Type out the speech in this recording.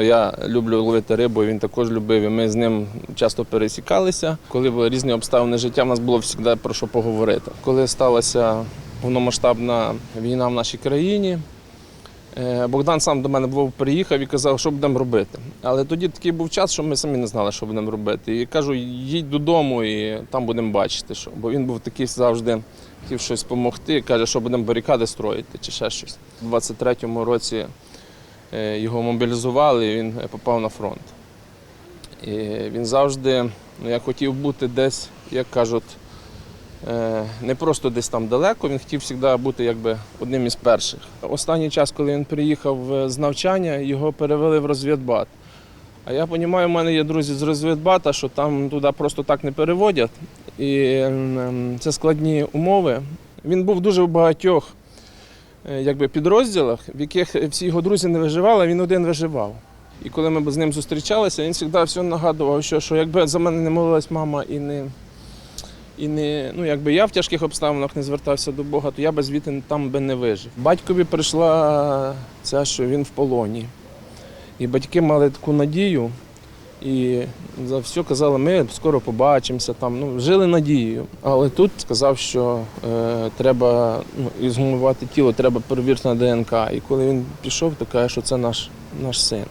Я люблю ловити рибу, він також любив. і Ми з ним часто пересікалися. Коли були різні обставини життя, в нас було завжди про що поговорити. Коли сталася повномасштабна війна в нашій країні, е, Богдан сам до мене був приїхав і казав, що будемо робити. Але тоді такий був час, що ми самі не знали, що будемо робити. І кажу, їдь додому і там будемо бачити, що. Бо він був такий завжди хотів щось допомогти. Каже, що будемо барикади строїти чи ще щось. У 23-му році його мобілізували, він попав на фронт. І він завжди ну, як хотів бути десь, як кажуть, е, не просто десь там далеко, він хотів завжди бути якби одним із перших. Останній час, коли він приїхав е, з навчання, його перевели в розвідбат. А я розумію, у мене є друзі з розвідбата, що там туди просто так не переводять. І це складні умови. Він був дуже в багатьох е, якби, підрозділах, в яких всі його друзі не виживали, а він один виживав. І коли ми з ним зустрічалися, він завжди все нагадував, що, що якби за мене не молилась мама і не, і не, ну, якби я в тяжких обставинах не звертався до Бога, то я би звідти там би не вижив. Батькові прийшла ця, що він в полоні. І батьки мали таку надію, і за все казали, ми скоро побачимося. Там, ну, жили надією. Але тут сказав, що е, треба ну, ізгумувати тіло, треба перевірити на ДНК. І коли він пішов, то каже, що це наш, наш син.